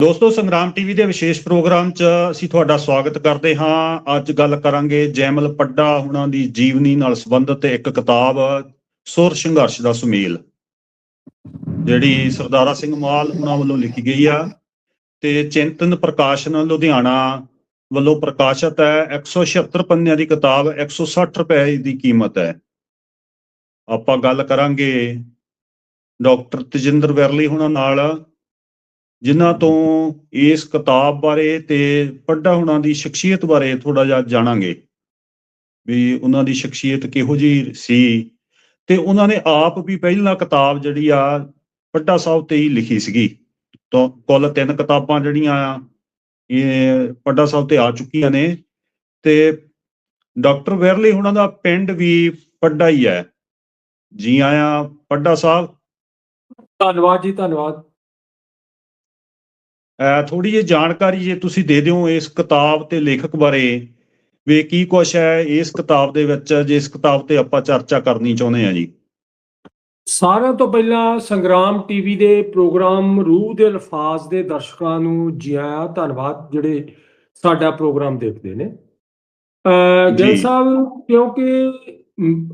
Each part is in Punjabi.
ਦੋਸਤੋ, ਸੰਗਰਾਮ ਟੀਵੀ ਦੇ ਵਿਸ਼ੇਸ਼ ਪ੍ਰੋਗਰਾਮ 'ਚ ਅਸੀਂ ਤੁਹਾਡਾ ਸਵਾਗਤ ਕਰਦੇ ਹਾਂ। ਅੱਜ ਗੱਲ ਕਰਾਂਗੇ ਜੈਮਲ ਪੱਡਾ ਉਹਨਾਂ ਦੀ ਜੀਵਨੀ ਨਾਲ ਸੰਬੰਧਿਤ ਇੱਕ ਕਿਤਾਬ, ਸੁਰ ਸੰਘਰਸ਼ ਦਾ ਸੁਮੇਲ। ਜਿਹੜੀ ਸਰਦਾਰਾ ਸਿੰਘ ਮਾਲ ਉਹਨਾਂ ਵੱਲੋਂ ਲਿਖੀ ਗਈ ਆ ਤੇ ਚਿੰਤਨ ਪ੍ਰਕਾਸ਼ਨ ਲੁਧਿਆਣਾ ਵੱਲੋਂ ਪ੍ਰਕਾਸ਼ਿਤ ਹੈ। 176 ਪੰਨਿਆਂ ਦੀ ਕਿਤਾਬ 160 ਰੁਪਏ ਦੀ ਕੀਮਤ ਹੈ। ਆਪਾਂ ਗੱਲ ਕਰਾਂਗੇ ਡਾਕਟਰ ਤਜਿੰਦਰ ਵੈਰਲੀ ਹੁਣਾਂ ਨਾਲ। ਜਿਨ੍ਹਾਂ ਤੋਂ ਇਸ ਕਿਤਾਬ ਬਾਰੇ ਤੇ ਪੱਡਾ ਹੁਣਾਂ ਦੀ ਸ਼ਖਸੀਅਤ ਬਾਰੇ ਥੋੜਾ ਜਿਹਾ ਜਾਣਾਂਗੇ ਵੀ ਉਹਨਾਂ ਦੀ ਸ਼ਖਸੀਅਤ ਕਿਹੋ ਜਿਹੀ ਸੀ ਤੇ ਉਹਨਾਂ ਨੇ ਆਪ ਵੀ ਪਹਿਲਾਂ ਕਿਤਾਬ ਜਿਹੜੀ ਆ ਪੱਡਾ ਸਾਹਿਬ ਤੇ ਹੀ ਲਿਖੀ ਸੀਗੀ। ਤਾਂ ਕੁੱਲ ਤਿੰਨ ਕਿਤਾਬਾਂ ਜਿਹੜੀਆਂ ਆ, ਇਹ ਪੱਡਾ ਸਾਹਿਬ ਤੇ ਆ ਚੁੱਕੀਆਂ ਨੇ ਤੇ ਡਾਕਟਰ ਵੈਰਲੀ ਹੁਣਾਂ ਦਾ ਪਿੰਡ ਵੀ ਪੱਡਾ ਹੀ ਹੈ। ਜੀ ਆਇਆਂ ਪੱਡਾ ਸਾਹਿਬ। ਧੰਨਵਾਦ ਜੀ, ਧੰਨਵਾਦ। ਥੋੜੀ ਜਿਹੀ ਜਾਣਕਾਰੀ ਜੇ ਤੁਸੀਂ ਦੇ ਦਿਓ ਇਸ ਕਿਤਾਬ ਤੇ ਲੇਖਕ ਬਾਰੇ ਵੀ ਕੀ ਕੁਛ ਹੈ ਇਸ ਕਿਤਾਬ ਦੇ ਵਿੱਚ ਜਿਸ ਕਿਤਾਬ ਤੇ ਆਪਾਂ ਚਰਚਾ ਕਰਨੀ ਚਾਹੁੰਦੇ ਹਾਂ ਜੀ ਸਾਰਿਆਂ ਤੋਂ ਪਹਿਲਾਂ ਸੰਗਰਾਮ ਟੀਵੀ ਦੇ ਪ੍ਰੋਗਰਾਮ ਰੂਹ ਦੇ ਅਲਫਾਜ਼ ਦੇ ਦਰਸ਼ਕਾਂ ਨੂੰ ਜੀ ਆਇਆਂ ਧੰਨਵਾਦ ਜਿਹੜੇ ਸਾਡਾ ਪ੍ਰੋਗਰਾਮ ਦੇਖਦੇ ਨੇ ਅ ਗਿੱਲ ਜੀ। ਸਾਹਿਬ ਕਿਉਂਕਿ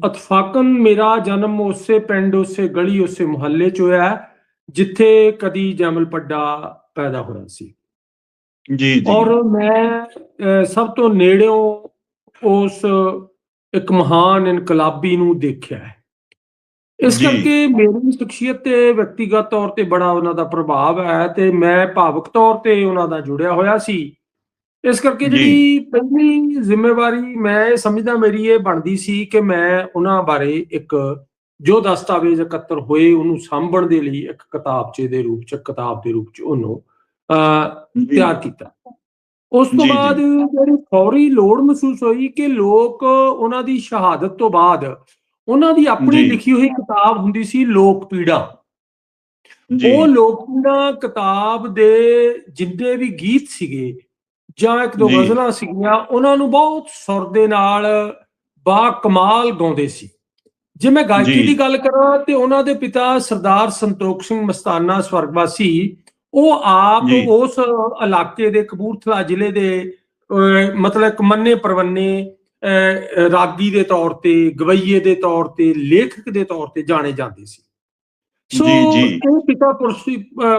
ਅਤਫਾਕਨ ਮੇਰਾ ਜਨਮ ਉਸੇ ਪਿੰਡ ਉਸੇ ਗਲੀ ਉਸੇ ਮੁਹੱਲੇ 'ਚ ਹੋਇਆ ਜਿੱਥੇ ਕਦੀ ਜਮਲ ਪੱਡਾ ਪੈਦਾ ਹੋਇਆ ਸੀ ਜੀ ਜੀ ਔਰ ਮੈਂ ਸਭ ਤੋਂ ਨੇੜਿਓਂ ਉਸ ਇੱਕ ਮਹਾਨ ਇਨਕਲਾਬੀ ਨੂੰ ਦੇਖਿਆ ਹੈ ਇਸ। ਕਰਕੇ ਮੇਰੀ ਸ਼ਖਸੀਅਤ ਤੇ ਵਿਅਕਤੀਗਤ ਤੌਰ ਤੇ ਬੜਾ ਉਹਨਾਂ ਦਾ ਪ੍ਰਭਾਵ ਹੈ ਤੇ ਮੈਂ ਭਾਵਕ ਤੌਰ ਤੇ ਉਹਨਾਂ ਦਾ ਜੁੜਿਆ ਹੋਇਆ ਸੀ ਇਸ ਕਰਕੇ। ਜਿਹੜੀ ਪਹਿਲੀ ਜ਼ਿੰਮੇਵਾਰੀ ਮੈਂ ਸਮਝਦਾ ਮੇਰੀ ਇਹ ਬਣਦੀ ਸੀ ਕਿ ਮੈਂ ਉਹਨਾਂ ਬਾਰੇ ਇੱਕ ਜੋ ਦਸਤਾਵੇਜ਼ ਇਕੱਤਰ ਹੋਏ ਉਹਨੂੰ ਸਾਂਭਣ ਦੇ ਲਈ ਇੱਕ ਕਿਤਾਬਚੇ ਦੇ ਰੂਪ ਚ ਕਿਤਾਬ ਦੇ ਰੂਪ ਚ ਉਹਨੂੰ ਤਿਆਰ ਕੀਤਾ ਉਸ ਤੋਂ। ਬਾਅਦ ਜਿਹੜੀ ਫੌਰੀ ਲੋੜ ਮਹਿਸੂਸ ਹੋਈ ਕਿ ਲੋਕ ਉਹਨਾਂ ਦੀ ਸ਼ਹਾਦਤ ਤੋਂ ਬਾਅਦ ਉਹਨਾਂ ਦੀ ਆਪਣੀ। ਲਿਖੀ ਹੋਈ ਕਿਤਾਬ ਹੁੰਦੀ ਸੀ ਲੋਕ ਪੀੜਾ ਉਹ ਲੋਕ ਪੀੜਾ ਕਿਤਾਬ ਦੇ ਜਿੰਨੇ ਵੀ ਗੀਤ ਸੀਗੇ ਜਾਂ ਇੱਕ ਦੋ। ਗਜ਼ਲਾਂ ਸੀਗੀਆਂ ਉਹਨਾਂ ਨੂੰ ਬਹੁਤ ਸੁਰ ਦੇ ਨਾਲ ਬਾ ਕਮਾਲ ਗਾਉਂਦੇ ਸੀ ਜੇ ਮੈਂ ਗਾਇਕੀ। ਦੀ ਗੱਲ ਕਰਾਂ ਤੇ ਉਹਨਾਂ ਦੇ ਪਿਤਾ ਸਰਦਾਰ ਸੰਤੋਖ ਸਿੰਘ ਮਸਤਾਨਾ ਸਵਰਗਵਾਸੀ ਉਹ ਆਪ। ਉਸ ਇਲਾਕੇ ਦੇ ਕਪੂਰਥਲਾ ਜ਼ਿਲ੍ਹੇ ਦੇ ਮਤਲਬ ਇੱਕ ਮੰਨੇ ਪਰਵੰਨੇ ਰਾਗੀ ਦੇ ਤੌਰ ਤੇ ਗਵਈਏ ਦੇ ਤੌਰ ਤੇ ਲੇਖਕ ਦੇ ਤੌਰ ਤੇ ਜਾਣੇ ਜਾਂਦੇ ਸੀ ਸੋ ਜੀ, ਜੀ। ਇਹ ਪਿਤਾ ਪੁਰਸ਼ੀ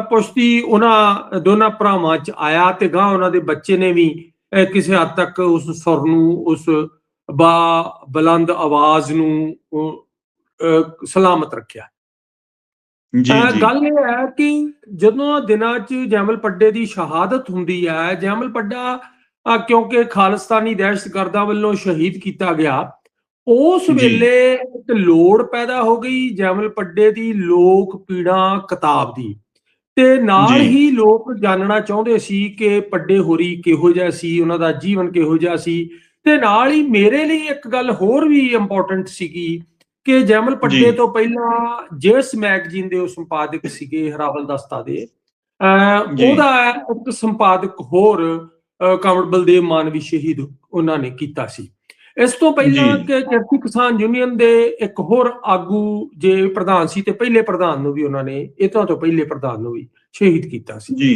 ਪੁਸ਼ਤੀ ਉਹਨਾਂ ਦੋਨਾਂ ਭਰਾਵਾਂ ਚ ਆਇਆ ਤੇ ਗਾਂ ਉਹਨਾਂ ਦੇ ਬੱਚੇ ਨੇ ਵੀ ਕਿਸੇ ਹੱਦ ਤੱਕ ਉਸ ਸੁਰ ਨੂੰ ਉਸ ਬਾ ਬੁਲੰਦ ਆਵਾਜ਼ ਨੂੰ ਉਹ, ਸਲਾਮਤ ਰੱਖਿਆ ਜੀ ਜੀ ਗੱਲ ਇਹ ਹੈ ਕਿ ਜਦੋਂ ਦਿਨਾਂ 'ਚ ਜੈਮਲ ਪੱਡੇ ਦੀ ਸ਼ਹਾਦਤ ਹੁੰਦੀ ਹੈ ਜੈਮਲ ਪੱਡਾ ਕਿਉਂਕਿ ਖਾਲਿਸਤਾਨੀ ਦਹਿਸ਼ਤਗਰਦਾਂ ਵੱਲੋਂ ਸ਼ਹੀਦ ਕੀਤਾ ਗਿਆ ਉਸ। ਵੇਲੇ ਇੱਕ ਲੋੜ ਪੈਦਾ ਹੋ ਗਈ ਜੈਮਲ ਪੱਡੇ ਦੀ ਲੋਕ ਪੀੜਾ ਕਿਤਾਬ ਦੀ ਤੇ ਨਾਲ। ਹੀ ਲੋਕ ਜਾਣਨਾ ਚਾਹੁੰਦੇ ਸੀ ਕਿ ਪੱਡੇ ਹੋਰੀ ਕਿਹੋ ਜਿਹਾ ਸੀ ਉਹਨਾਂ ਦਾ ਜੀਵਨ ਕਿਹੋ ਜਿਹਾ ਸੀ ਤੇ ਨਾਲ ਹੀ ਮੇਰੇ ਲਈ ਇੱਕ ਗੱਲ ਹੋਰ ਵੀ ਇੰਪੋਰਟੈਂਟ ਸੀਗੀ ਕਿ ਜੈਮਲ। ਪੱਡੇ ਤੋਂ ਪਹਿਲਾਂ ਜੇਸ ਮੈਗਜ਼ੀਨ ਦੇ ਉਹ ਸੰਪਾਦਕ ਸੀਗੇ ਹਰਾਵਲ ਦਸਤਾ ਦੇ। ਉਹਦਾ ਇੱਕ ਸੰਪਾਦਕ ਹੋਰ ਅਹ ਕਮਲ ਬਲਦੇਵ ਮਾਨਵੀ ਸ਼ਹੀਦ ਉਹਨਾਂ ਨੇ ਕੀਤਾ ਸੀ ਇਸ ਤੋਂ ਪਹਿਲਾਂ। ਕਿ ਕਿਰਤੀ ਕਿਸਾਨ ਯੂਨੀਅਨ ਦੇ ਇੱਕ ਹੋਰ ਆਗੂ ਜੇ ਪ੍ਰਧਾਨ ਸੀ ਤੇ ਪਹਿਲੇ ਪ੍ਰਧਾਨ ਨੂੰ ਵੀ ਉਹਨਾਂ ਨੇ ਇਤਾਂ ਤੋਂ ਪਹਿਲੇ ਪ੍ਰਧਾਨ ਨੂੰ ਵੀ ਸ਼ਹੀਦ ਕੀਤਾ ਸੀ ਜੀ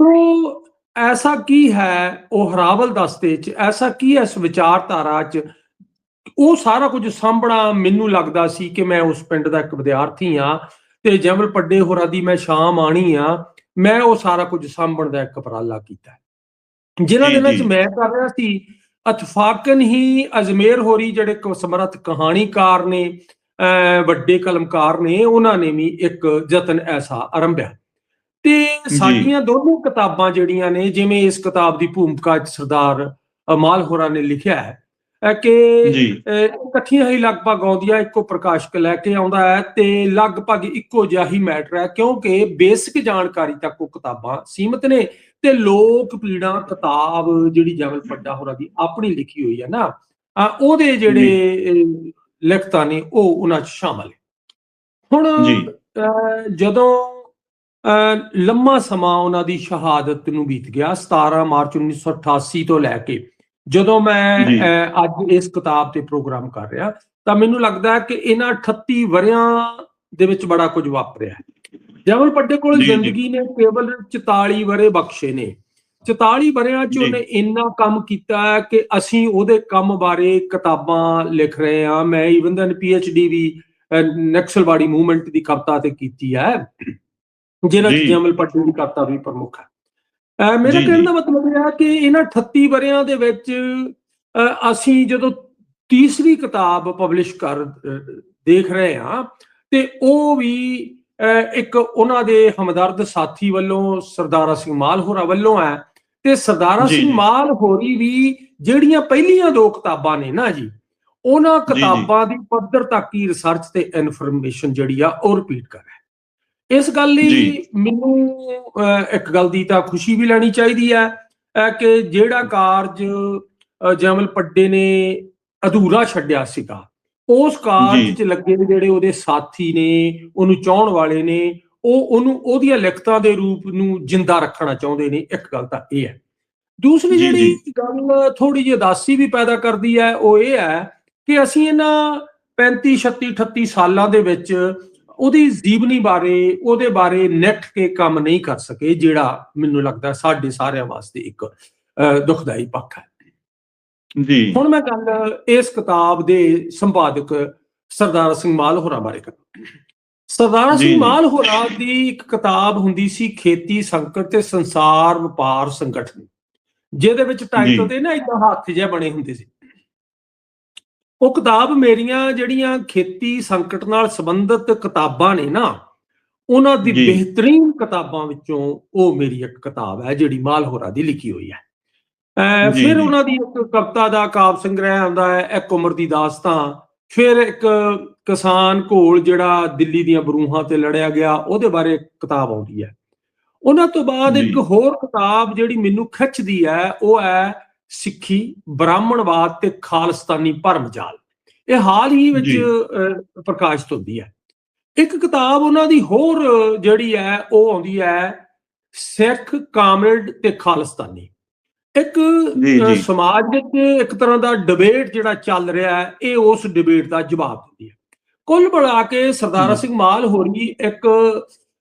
ਤੋ ਐਸਾ ਕੀ ਹੈ ਉਹ ਹਰਾਵਲ ਦਸਤੇ ਚ ਐਸਾ ਕੀ ਹੈ ਇਸ ਵਿਚਾਰਧਾਰਾ ਚ ਉਹ ਸਾਰਾ ਕੁਝ ਸਾਂਭਣਾ ਮੈਨੂੰ ਲੱਗਦਾ ਸੀ ਕਿ ਮੈਂ ਉਸ ਪਿੰਡ ਦਾ ਇੱਕ ਵਿਦਿਆਰਥੀ ਆ ਤੇ ਜਮਲ ਪੱਡੇ ਹੋਰਾਂ ਦੀ ਮੈਂ ਸ਼ਾਮ ਆਣੀ ਆ ਮੈਂ ਉਹ ਸਾਰਾ ਕੁਝ ਸਾਂਭਣ ਦਾ ਇੱਕ ਉਪਰਾਲਾ ਕੀਤਾ ਜਿਨ੍ਹਾਂ ਦਿਨਾਂ ਚ। ਮੈਂ ਕਰ ਰਿਹਾ ਸੀ ਅਤਫਾਕਨ ਹੀ ਅਜਮੇਰ ਹੋਰੀ ਜਿਹੜੇ ਸਮਰੱਥ ਕਹਾਣੀਕਾਰ ਨੇ ਵੱਡੇ ਕਲਮਕਾਰ ਨੇ ਉਹਨਾਂ ਨੇ ਵੀ ਇੱਕ ਯਤਨ ਐਸਾ ਆਰੰਭਿਆ। ਤੇ ਸਾਡੀਆਂ ਦੋਨੋਂ ਕਿਤਾਬਾਂ ਜਿਹੜੀਆਂ ਨੇ ਜਿਵੇਂ ਇਸ ਕਿਤਾਬ ਦੀ ਭੂਮਿਕਾ ਚ ਸਰਦਾਰ ਅਮਾਲ ਹੋਰਾਂ ਨੇ ਲਿਖਿਆ ਹੈ ਕਿ ਇਕੱਠੀਆਂ ਹੀ ਲਗਭਗ ਆਉਂਦੀਆਂ ਇੱਕੋ ਪ੍ਰਕਾਸ਼ਕ ਲੈ ਕੇ ਆਉਂਦਾ ਹੈ ਤੇ ਲਗਭਗ ਇੱਕੋ ਜਿਹਾ ਹੀ ਮੈਟਰ ਹੈ ਕਿਉਂਕਿ ਬੇਸਿਕ ਜਾਣਕਾਰੀ ਤੱਕ ਉਹ ਕਿਤਾਬਾਂ ਸੀਮਤ ਨੇ ਤੇ ਲੋਕ ਪੀੜਾ ਕਿਤਾਬ ਜਿਹੜੀ ਜਮਲ ਪੱਡਾ ਹੋਰਾਂ ਦੀ ਆਪਣੀ ਲਿਖੀ ਹੋਈ ਹੈ ਨਾ ਉਹਦੇ ਜਿਹੜੇ ਲਿਖਤਾਂ ਨੇ ਉਹ ਉਹਨਾਂ 'ਚ ਸ਼ਾਮਲ ਹੈ ਹੁਣ ਜਦੋਂ ਲੰਮਾ ਸਮਾਂ ਉਹਨਾਂ ਦੀ ਸ਼ਹਾਦਤ ਨੂੰ ਬੀਤ ਗਿਆ 17 ਮਾਰਚ 1988 ਤੋਂ ਲੈ ਕੇ ਜਦੋਂ ਮੈਂ ਅੱਜ ਇਸ ਕਿਤਾਬ ਤੇ ਪ੍ਰੋਗਰਾਮ ਕਰ ਰਿਹਾ ਤਾਂ ਮੈਨੂੰ ਲੱਗਦਾ ਹੈ ਕਿ ਇਹਨਾਂ 38 ਵਰਿਆਂ ਦੇ ਵਿੱਚ ਬੜਾ ਕੁਝ ਵਾਪਰਿਆ ਹੈ ਜਮਲ ਪੱਡੇ ਕੋਲ। ਜ਼ਿੰਦਗੀ ਨੇ ਕੇਵਲ 44 ਬਰੇ ਬਖਸ਼ੇ ਨੇ 44 ਬਰਿਆਂ ਚ। ਉਹਨੇ ਇੰਨਾ ਕੰਮ ਕੀਤਾ ਹੈ ਕਿ ਅਸੀਂ ਉਹਦੇ ਕੰਮ ਬਾਰੇ ਕਿਤਾਬਾਂ ਲਿਖ ਰਹੇ ਹਾਂ ਮੈਂ ਇਵਨ ਦਨ ਡੀ ਵੀ ਨਕਸਲਵਾੜੀ ਮੂਵਮੈਂਟ ਦੀ ਕਵਿਤਾ ਤੇ ਕੀਤੀ ਹੈ ਜਿਹਨਾਂ ਚ। ਜਮਲ ਪੱਡੇ ਦੀ ਕਵਿਤਾ ਵੀ ਪ੍ਰਮੁੱਖ ਹੈ ਮੇਰਾ ਕਹਿਣ। ਦਾ ਮਤਲਬ ਇਹ ਹੈ ਕਿ ਇਹਨਾਂ 38 ਬਰਿਆਂ ਦੇ ਵਿੱਚ ਅਸੀਂ ਜਦੋਂ ਤੀਸਰੀ ਕਿਤਾਬ ਪਬਲਿਸ਼ ਕਰ ਦੇਖ ਰਹੇ ਹਾਂ ਤੇ ਉਹ ਵੀ ਇੱਕ ਉਹਨਾਂ ਦੇ ਹਮਦਰਦ ਸਾਥੀ ਵੱਲੋਂ ਸਰਦਾਰਾ ਸਿੰਘ ਮਾਲ ਹੋਰਾਂ ਵੱਲੋਂ ਹੈ ਤੇ ਸਰਦਾਰਾ ਸਿੰਘ। ਮਾਲ ਹੋਰੀ ਵੀ ਜਿਹੜੀਆਂ ਪਹਿਲੀਆਂ ਦੋ ਕਿਤਾਬਾਂ ਨੇ ਨਾ ਜੀ ਉਹਨਾਂ। ਕਿਤਾਬਾਂ ਦੀ ਪੱਧਰ ਤੱਕ ਹੀ ਰਿਸਰਚ ਤੇ ਇਨਫੋਰਮੇਸ਼ਨ ਜਿਹੜੀ ਆ ਉਹ ਰਿਪੀਟ ਕਰ ਰਿਹਾ ਇਸ ਗੱਲ ਲਈ। ਮੈਨੂੰ ਇੱਕ ਗੱਲ ਦੀ ਤਾਂ ਖੁਸ਼ੀ ਵੀ ਲੈਣੀ ਚਾਹੀਦੀ ਹੈ ਕਿ ਜਿਹੜਾ ਕਾਰਜ ਜਮਲ ਪੱਡੇ ਨੇ ਅਧੂਰਾ ਛੱਡਿਆ ਸੀਗਾ ਉਸ ਕਾਰਜ। 'ਚ ਲੱਗੇ ਜਿਹੜੇ ਉਹਦੇ ਸਾਥੀ ਨੇ ਉਹਨੂੰ ਚਾਹਣ ਵਾਲੇ ਨੇ ਉਹ ਉਹਨੂੰ ਉਹਦੀਆਂ ਲਿਖਤਾਂ ਦੇ ਰੂਪ ਨੂੰ ਜਿੰਦਾ ਰੱਖਣਾ ਚਾਹੁੰਦੇ ਨੇ ਇੱਕ ਗੱਲ ਤਾਂ ਇਹ ਹੈ ਦੂਸਰੀ ਜਿਹੜੀ। ਗੱਲ ਥੋੜੀ ਜਿਹੀ ਉਦਾਸੀ ਵੀ ਪੈਦਾ ਕਰਦੀ ਹੈ ਉਹ ਇਹ ਹੈ ਕਿ ਅਸੀਂ ਇਹਨਾਂ 35 36 38 ਸਾਲਾਂ ਦੇ ਵਿੱਚ ਉਹਦੀ ਜੀਵਨੀ ਬਾਰੇ ਉਹਦੇ ਬਾਰੇ ਨਿੱਠ ਕੇ ਕੰਮ ਨਹੀਂ ਕਰ ਸਕੇ ਜਿਹੜਾ ਮੈਨੂੰ ਲੱਗਦਾ ਸਾਡੇ ਸਾਰਿਆਂ ਵਾਸਤੇ ਇੱਕ ਦੁਖਦਾਈ ਪੱਖ ਹੈ। ਜੀ। ਹੁਣ ਮੈਂ ਗੱਲ ਇਸ ਕਿਤਾਬ ਦੇ ਸੰਪਾਦਕ ਸਰਦਾਰ ਸਿੰਘ ਮਾਲ ਹੋਰਾਂ ਬਾਰੇ ਕਰਾਂ। ਸਰਦਾਰ ਸਿੰਘ। ਮਾਲ ਹੋਰਾਂ ਦੀ ਇੱਕ ਕਿਤਾਬ ਹੁੰਦੀ ਸੀ ਖੇਤੀ ਸੰਕਟ ਤੇ ਸੰਸਾਰ ਵਪਾਰ ਸੰਗਠਨ। ਜਿਹਦੇ ਵਿੱਚ ਟਾਈਟਲ। ਤੇ ਨਾ ਇਦਾਂ ਹੱਥ ਜਿਹਾ ਬਣੇ ਹੁੰਦੇ ਸੀ। ਉਹ ਕਿਤਾਬ ਮੇਰੀਆਂ ਜਿਹੜੀਆਂ ਖੇਤੀ ਸੰਕਟ ਨਾਲ ਸੰਬੰਧਿਤ ਕਿਤਾਬਾਂ ਨੇ ਨਾ ਉਹਨਾਂ ਦੀ। ਬਿਹਤਰੀਨ ਕਿਤਾਬਾਂ ਵਿੱਚੋਂ ਉਹ ਮੇਰੀ ਇੱਕ ਕਿਤਾਬ ਹੈ ਜਿਹੜੀ ਮਾਲ ਹੋਰਾਂ ਦੀ ਲਿਖੀ ਹੋਈ ਹੈ ਫਿਰ। ਉਹਨਾਂ ਦੀ ਇੱਕ ਕਵਿਤਾ ਦਾ ਕਾਵ ਸੰਗ੍ਰਹਿ ਆਉਂਦਾ ਹੈ ਇੱਕ ਉਮਰ ਦੀ ਦਾਸਤਾਨ ਫਿਰ ਇੱਕ ਕਿਸਾਨ ਘੋਲ ਜਿਹੜਾ ਦਿੱਲੀ ਦੀਆਂ ਬਰੂਹਾਂ ਤੇ ਲੜਿਆ ਗਿਆ ਉਹਦੇ ਬਾਰੇ ਕਿਤਾਬ ਆਉਂਦੀ ਹੈ ਉਹਨਾਂ ਤੋਂ ਬਾਅਦ ਇੱਕ। ਹੋਰ ਕਿਤਾਬ ਜਿਹੜੀ ਮੈਨੂੰ ਖਿੱਚਦੀ ਹੈ ਉਹ ਹੈ ਸਿੱਖੀ ਬ੍ਰਾਹਮਣਵਾਦ ਤੇ ਖਾਲਸਤਾਨੀ ਭਰਮਜਾਲ ਇਹ ਹਾਲ ਹੀ ਵਿੱਚ ਪ੍ਰਕਾਸ਼ਿਤ ਹੁੰਦੀ ਹੈ। ਇੱਕ ਕਿਤਾਬ ਉਹਨਾਂ ਦੀ ਹੋਰ ਜਿਹੜੀ ਹੈ ਉਹ ਆਉਂਦੀ ਹੈ ਸਿੱਖ ਕਾਮਰੇਡ ਤੇ ਖਾਲਸਤਾਨੀ। ਇੱਕ। ਸਮਾਜ ਵਿੱਚ ਇੱਕ ਤਰ੍ਹਾਂ ਦਾ ਡਿਬੇਟ ਜਿਹੜਾ ਚੱਲ ਰਿਹਾ ਹੈ ਇਹ ਉਸ ਡਿਬੇਟ ਦਾ ਜਵਾਬ ਦਿੰਦੀ ਹੈ। ਕੁੱਲ ਮਿਲਾ ਕੇ ਸਰਦਾਰਾ। ਸਿੰਘ ਮਾਲ ਹੋਰੀ ਇੱਕ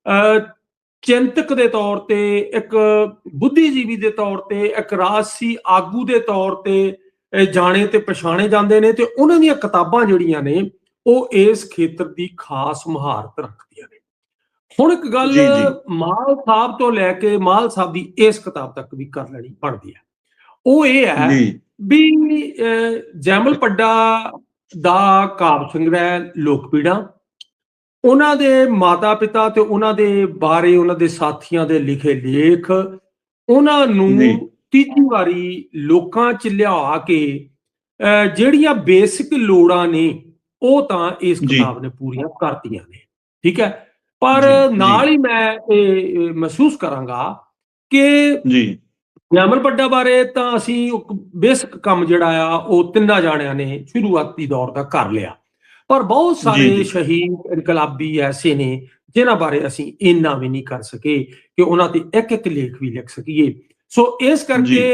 ਅਹ, ਚਿੰਤਕ ਦੇ ਤੌਰ ਤੇ ਇੱਕ ਬੁੱਧੀਜੀਵੀ ਦੇ ਤੌਰ ਤੇ ਇੱਕ ਰਾਜਸੀ ਆਗੂ ਦੇ ਤੌਰ ਤੇ ਜਾਣੇ ਤੇ ਪਛਾਣੇ ਜਾਂਦੇ ਨੇ ਤੇ ਉਹਨਾਂ ਦੀਆਂ ਕਿਤਾਬਾਂ ਜਿਹੜੀਆਂ ਨੇ ਉਹ ਇਸ ਖੇਤਰ ਦੀ ਖਾਸ ਮਹਾਰਤ ਰੱਖਦੀਆਂ ਨੇ। ਹੁਣ ਇੱਕ ਗੱਲ। ਮਾਲ ਸਾਹਿਬ ਤੋਂ ਲੈ ਕੇ ਮਾਲ ਸਾਹਿਬ ਦੀ ਇਸ ਕਿਤਾਬ ਤੱਕ ਵੀ ਕਰ ਲੈਣੀ ਬਣਦੀ ਹੈ। ਉਹ ਇਹ ਹੈ ਵੀ ਜੈਮਲ ਪੱਡਾ ਦਾ ਕਾਵ ਸੰਗ੍ਰਹਿ ਲੋਕ ਪੀੜਾਂ ਉਹਨਾਂ ਦੇ ਮਾਤਾ ਪਿਤਾ ਤੇ ਉਹਨਾਂ ਦੇ ਬਾਰੇ ਉਹਨਾਂ ਦੇ ਸਾਥੀਆਂ ਦੇ ਲਿਖੇ ਲੇਖ ਉਹਨਾਂ ਨੂੰ। ਤੀਜੀ ਵਾਰੀ ਲੋਕਾਂ ਚ ਲਿਆ ਕੇ ਜਿਹੜੀਆਂ ਬੇਸਿਕ ਲੋੜਾਂ ਨੇ ਉਹ ਤਾਂ ਇਸ। ਕਿਤਾਬ ਨੇ ਪੂਰੀਆਂ ਕਰਤੀਆਂ ਨੇ ਠੀਕ ਹੈ ਪਰ। ਨਾਲ ਹੀ ਮੈਂ ਇਹ ਮਹਿਸੂਸ ਕਰਾਂਗਾ ਕਿ ਜੀ ਜੈਮਲ ਪੱਡਾ ਬਾਰੇ ਤਾਂ ਅਸੀਂ ਬੇਸਿਕ ਕੰਮ ਜਿਹੜਾ ਆ ਉਹ ਤਿੰਨਾਂ ਜਾਣਿਆਂ ਨੇ ਸ਼ੁਰੂਆਤੀ ਦੌਰ ਦਾ ਕਰ ਲਿਆ ਪਰ ਬਹੁਤ ਸਾਰੇ। ਸ਼ਹੀਦ ਇਨਕਲਾਬੀ ਐਸੇ ਨੇ ਜਿਨ੍ਹਾਂ ਬਾਰੇ ਅਸੀਂ ਇੰਨਾ ਵੀ ਨਹੀਂ ਕਰ ਸਕੇ ਕਿ ਉਹਨਾਂ ਤੇ ਇੱਕ ਇੱਕ ਲੇਖ ਵੀ ਲਿਖ ਸਕੀਏ। ਸੋ ਇਸ ਕਰਕੇ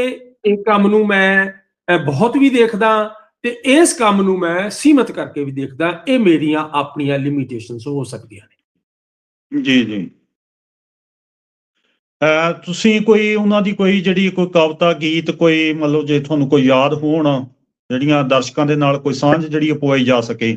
ਇਹ ਕੰਮ ਨੂੰ ਮੈਂ ਬਹੁਤ ਵੀ ਦੇਖਦਾ ਤੇ ਇਸ ਕੰਮ ਨੂੰ ਮੈਂ ਸੀਮਤ ਕਰਕੇ ਵੀ ਦੇਖਦਾ ਇਹ ਮੇਰੀਆਂ ਆਪਣੀਆਂ ਲਿਮਿਟੇਸ਼ਨਸ ਹੋ ਸਕਦੀਆਂ ਨੇ। ਜੀ ਜੀ। ਤੁਸੀਂ ਕੋਈ ਉਹਨਾਂ ਦੀ ਕੋਈ ਜਿਹੜੀ ਕੋਈ ਕਵਿਤਾ ਗੀਤ ਕੋਈ ਮਤਲਬ ਜੇ ਤੁਹਾਨੂੰ ਕੋਈ ਯਾਦ ਹੋਣ ਜਿਹੜੀਆਂ ਦਰਸ਼ਕਾਂ ਦੇ ਨਾਲ ਕੋਈ ਸਾਂਝ ਜਿਹੜੀ ਪਵਾਈ ਜਾ ਸਕੇ?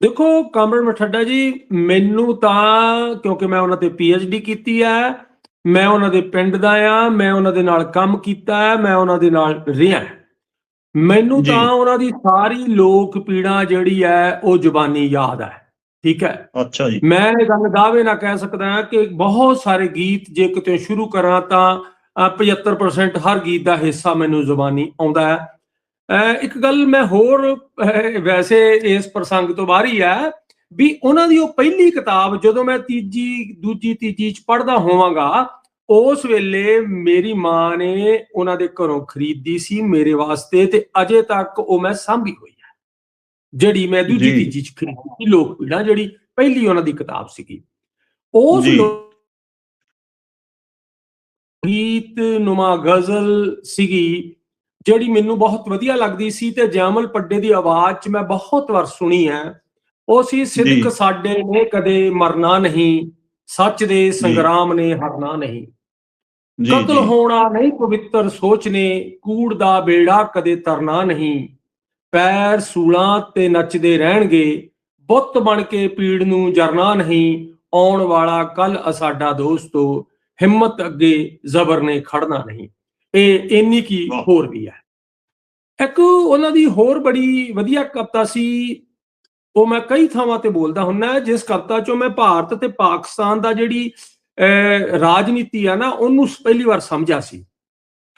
ਦੇਖੋ ਕਾਮਰੇਡ ਮਠੱਡਾ ਜੀ ਮੈਨੂੰ ਤਾਂ ਕਿਉਂਕਿ ਮੈਂ ਉਹਨਾਂ ਤੇ ਡੀ ਕੀਤੀ ਹੈ ਮੈਂ ਉਹਨਾਂ ਦੇ ਪਿੰਡ ਦਾ ਆ ਮੈਂ ਉਹਨਾਂ ਦੇ ਨਾਲ ਕੰਮ ਕੀਤਾ ਹੈ ਮੈਂ ਉਹਨਾਂ ਦੇ ਨਾਲ ਰਿਹਾ ਮੈਨੂੰ। ਤਾਂ ਉਹਨਾਂ ਦੀ ਸਾਰੀ ਲੋਕ ਪੀੜਾ ਜਿਹੜੀ ਹੈ ਉਹ ਜ਼ੁਬਾਨੀ ਯਾਦ ਹੈ ਠੀਕ ਹੈ ਅੱਛਾ ਜੀ। ਮੈਂ ਇਹ ਗੱਲ ਦਾਅਵੇ ਨਾਲ ਕਹਿ ਸਕਦਾ ਹਾਂ ਕਿ ਬਹੁਤ ਸਾਰੇ ਗੀਤ ਜੇ ਕਿਤੇ ਸ਼ੁਰੂ ਕਰਾਂ ਤਾਂ ਅ, 75% ਹਰ ਗੀਤ ਦਾ ਹਿੱਸਾ ਮੈਨੂੰ ਜ਼ੁਬਾਨੀ ਆਉਂਦਾ ਹੈ ਇੱਕ ਗੱਲ ਮੈਂ ਹੋਰ ਵੈਸੇ ਇਸ ਪ੍ਰਸੰਗ ਤੋਂ ਬਾਹਰ ਹੀ ਹੈ ਵੀ ਉਹਨਾਂ ਦੀ ਉਹ ਪਹਿਲੀ ਕਿਤਾਬ ਜਦੋਂ ਮੈਂ ਤੀਜੀ ਦੂਜੀ ਤੀਜੀ ਚ ਪੜ੍ਹਦਾ ਹੋਵਾਂਗਾ ਉਸ ਵੇਲੇ ਮੇਰੀ ਮਾਂ ਨੇ ਉਹਨਾਂ ਦੇ ਘਰੋਂ ਖਰੀਦੀ ਸੀ ਮੇਰੇ ਵਾਸਤੇ ਤੇ ਅਜੇ ਤੱਕ ਉਹ ਮੈਂ ਸਾਂਭੀ ਹੋਈ ਹੈ। ਜਿਹੜੀ ਮੈਂ ਦੂਜੀ। ਤੀਜੀ ਚ ਖਰੀਦੀ ਸੀ ਲੋਕ ਪੀੜਾ ਜਿਹੜੀ ਪਹਿਲੀ ਉਹਨਾਂ ਦੀ ਕਿਤਾਬ ਸੀਗੀ। ਉਸ ਗੀਤ ਨੁਮਾ ਗਜ਼ਲ ਸੀਗੀ ਜਿਹੜੀ ਮੈਨੂੰ ਬਹੁਤ ਵਧੀਆ ਲੱਗਦੀ ਸੀ ਤੇ ਜੈਮਲ ਪੱਡੇ ਦੀ ਆਵਾਜ਼ 'ਚ ਮੈਂ ਬਹੁਤ ਵਾਰ ਸੁਣੀ ਹੈ ਉਹ ਸੀ ਸਿੱਧਕ। ਸਾਡੇ ਨੇ ਕਦੇ ਮਰਨਾ ਨਹੀਂ ਸੱਚ ਦੇ ਸੰਗਰਾਮ ਨੇ ਹਰਨਾ ਨਹੀਂ। ਜੀ ਕਤਲ ਹੋਣਾ ਨਹੀਂ ਪਵਿੱਤਰ ਸੋਚ ਨੇ ਕੂੜ ਦਾ ਬੇੜਾ ਕਦੇ ਤਰਨਾ ਨਹੀਂ। ਪੈਰ ਸੂਲਾਂ ਤੇ ਨੱਚਦੇ ਰਹਿਣਗੇ ਬੁੱਤ ਬਣ ਕੇ ਪੀੜ ਨੂੰ ਜਰਨਾ ਨਹੀਂ। ਆਉਣ ਵਾਲਾ ਕੱਲ ਅਸਾਡਾ ਦੋਸਤੋ ਹਿੰਮਤ ਅੱਗੇ ਜ਼ਬਰ ਨੇ ਖੜਨਾ ਨਹੀਂ। ਇਹ ਇੰਨੀ ਕੀ। ਹੋਰ ਵੀ ਹੈ। ਇੱਕ ਉਹਨਾਂ ਦੀ ਹੋਰ ਬੜੀ ਵਧੀਆ ਕਵਿਤਾ ਸੀ ਉਹ ਮੈਂ ਕਈ ਥਾਵਾਂ ਤੇ ਬੋਲਦਾ ਹੁੰਨਾ ਜਿਸ ਕਵਿਤਾ ਚੋਂ ਮੈਂ ਭਾਰਤ ਤੇ ਪਾਕਿਸਤਾਨ ਦਾ ਜਿਹੜੀ ਰਾਜਨੀਤੀ ਆ ਨਾ ਉਹਨੂੰ ਪਹਿਲੀ ਵਾਰ ਸਮਝਿਆ ਸੀ।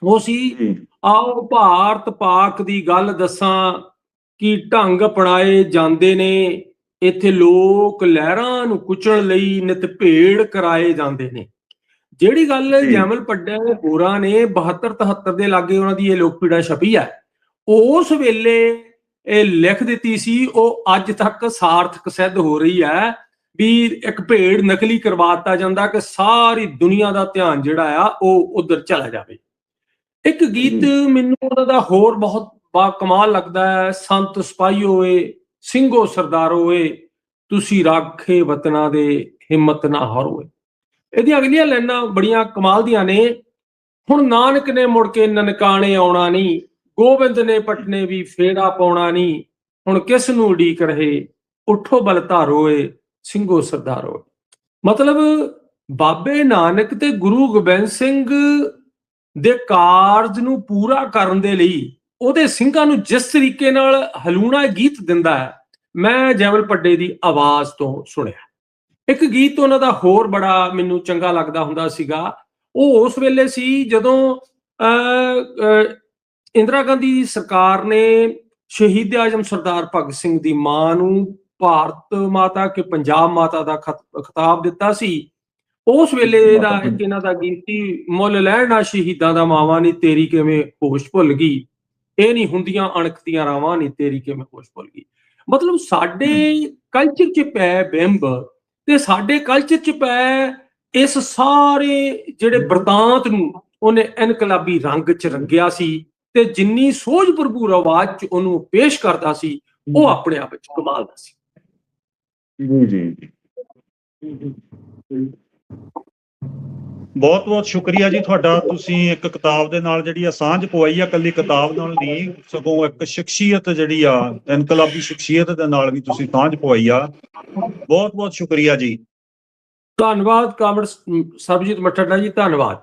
ਉਹ ਸੀ ਆਓ ਭਾਰਤ ਪਾਕ ਦੀ ਗੱਲ ਦੱਸਾਂ ਕਿ ਢੰਗ ਅਪਣਾਏ ਜਾਂਦੇ ਨੇ ਇੱਥੇ ਲੋਕ ਲਹਿਰਾਂ ਨੂੰ ਕੁਚਲ ਲਈ ਨਿਤ ਭੇੜ ਕਰਾਏ ਜਾਂਦੇ ਨੇ। ਜਿਹੜੀ ਗੱਲ। ਜੈਮਲ ਪੱਡਾ ਹੋਰਾਂ ਨੇ 72 73 ਦੇ ਲਾਗੇ ਉਹਨਾਂ ਦੀ ਇਹ ਲੋਕ ਪੀੜਾ ਛਪੀ ਹੈ ਉਸ ਵੇਲੇ ਇਹ ਲਿਖ ਦਿੱਤੀ ਸੀ ਉਹ ਅੱਜ ਤੱਕ ਸਾਰਥਕ ਸਿੱਧ ਹੋ ਰਹੀ ਹੈ ਵੀ ਇੱਕ ਭੇੜ ਨਕਲੀ ਕਰਵਾਤਾ ਜਾਂਦਾ ਕਿ ਸਾਰੀ ਦੁਨੀਆ ਦਾ ਧਿਆਨ ਜਿਹੜਾ ਆ ਉਹ ਉਧਰ ਚਲਾ ਜਾਵੇ। ਇੱਕ ਗੀਤ ਮੈਨੂੰ ਉਹਨਾਂ ਦਾ ਹੋਰ ਬਹੁਤ ਬਾ ਕਮਾਲ ਲੱਗਦਾ ਹੈ ਸੰਤ ਸਿਪਾਹੀ ਹੋਏ ਸਿੰਘੋ ਸਰਦਾਰ ਹੋਏ ਤੁਸੀਂ ਰਾਖੇ ਵਤਨਾ ਦੇ ਹਿੰਮਤ ਨਾ ਹਾਰੋਏ। ਇਹਦੀਆਂ ਅਗਲੀਆਂ ਲਾਈਨਾਂ ਬੜੀਆਂ ਕਮਾਲ ਦੀਆਂ ਨੇ। ਹੁਣ ਨਾਨਕ ਨੇ ਮੁੜ ਕੇ ਨਨਕਾਣੇ ਆਉਣਾ ਨਹੀਂ, ਗੋਬਿੰਦ ਨੇ ਪਟਨੇ ਵੀ ਫੇਰਾ ਪਾਉਣਾ ਨਹੀਂ। ਹੁਣ ਕਿਸ ਨੂੰ ਉਡੀਕ ਰਹੇ? ਉਠੋ ਬਲ ਧਾਰੋਏ, ਸਿੰਘੋ ਸਰਦਾਰੋ ਮਤਲਬ ਬਾਬੇ ਨਾਨਕ ਤੇ ਗੁਰੂ ਗੋਬਿੰਦ ਸਿੰਘ ਦੇ ਕਾਰਜ ਨੂੰ ਪੂਰਾ ਕਰਨ ਦੇ ਲਈ ਉਹਦੇ ਸਿੰਘਾਂ ਨੂੰ ਜਿਸ ਤਰੀਕੇ ਨਾਲ ਹਲੂਣਾ ਗੀਤ ਦਿੰਦਾ ਹੈ, ਮੈਂ ਜੈਵਲ ਪੱਡੇ ਦੀ ਆਵਾਜ਼ ਤੋਂ ਸੁਣਿਆ। ਇੱਕ ਗੀਤ ਉਹਨਾਂ ਦਾ ਹੋਰ ਬੜਾ ਮੈਨੂੰ ਚੰਗਾ ਲੱਗਦਾ ਹੁੰਦਾ ਸੀਗਾ। ਉਹ ਉਸ ਵੇਲੇ ਸੀ ਜਦੋਂ ਇੰਦਰਾ ਗਾਂਧੀ ਦੀ ਸਰਕਾਰ ਨੇ ਸ਼ਹੀਦ ਆਜਮ ਸਰਦਾਰ ਭਗਤ ਸਿੰਘ ਦੀ ਮਾਂ ਨੂੰ ਭਾਰਤ ਮਾਤਾ ਕਿ ਪੰਜਾਬ ਮਾਤਾ ਦਾ ਖਤ- ਖਿਤਾਬ ਦਿੱਤਾ ਸੀ। ਉਸ ਵੇਲੇ ਦਾ ਇੱਕ ਇਹਨਾਂ ਦਾ ਗੀਤ ਸੀ ਮੁੱਲ ਲੈਣਾ ਸ਼ਹੀਦਾਂ ਦਾ ਮਾਵਾਂ ਨਹੀਂ ਤੇਰੀ ਕਿਵੇਂ ਹੋਸ਼ ਭੁੱਲ ਗਈ। ਇਹ ਨਹੀਂ ਹੁੰਦੀਆਂ ਅਣਖਤੀਆਂ ਰਾਵਾਂ ਨਹੀਂ ਤੇਰੀ ਕਿਵੇਂ ਹੋਸ਼ ਭੁੱਲ ਗਈ। ਮਤਲਬ ਸਾਡੇ ਕਲਚਰ 'ਚ ਪੈ ਬਿੰਬ ਤੇ ਸਾਡੇ ਕਲਚਰ 'ਚ ਪੈ ਇਸ ਸਾਰੇ ਜਿਹੜੇ ਬਰਤਾਂਤ ਨੂੰ ਉਹਨੇ ਇਨਕਲਾਬੀ ਰੰਗ 'ਚ ਰੰਗਿਆ ਸੀ ਤੇ ਜਿੰਨੀ ਸੋਝ ਭਰਪੂਰ ਆਵਾਜ਼ 'ਚ ਉਹਨੂੰ ਪੇਸ਼ ਕਰਦਾ ਸੀ ਉਹ ਆਪਣੇ ਆਪ ਵਿੱਚ ਕਮਾਲ ਦਾ ਸੀ। ਜੀ ਜੀ ਜੀ। ਬਹੁਤ ਬਹੁਤ ਸ਼ੁਕਰੀਆ ਜੀ ਤੁਹਾਡਾ। ਤੁਸੀਂ ਇੱਕ ਕਿਤਾਬ ਦੇ ਨਾਲ ਜਿਹੜੀ ਆ ਸਾਂਝ ਪਵਾਈ ਆ ਕੱਲੀ ਕਿਤਾਬ ਨਾਲ ਨਹੀਂ ਸਗੋਂ ਇੱਕ ਸ਼ਖਸੀਅਤ ਜਿਹੜੀ ਆ ਇਨਕਲਾਬੀ ਸ਼ਖਸੀਅਤ ਦੇ ਨਾਲ ਵੀ ਤੁਸੀਂ ਸਾਂਝ ਪਵਾਈ ਆ। ਬਹੁਤ ਬਹੁਤ ਸ਼ੁਕਰੀਆ ਜੀ। ਧੰਨਵਾਦ ਕਾਮਰਸ ਸਰਬਜੀਤ ਮੱਠੜਾ ਜੀ ਧੰਨਵਾਦ।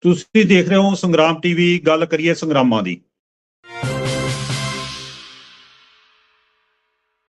ਤੁਸੀਂ ਦੇਖ ਰਹੇ ਹੋ ਸੰਗਰਾਮ ਟੀਵੀ ਗੱਲ ਕਰੀਏ ਸੰਗਰਾਮਾਂ ਦੀ।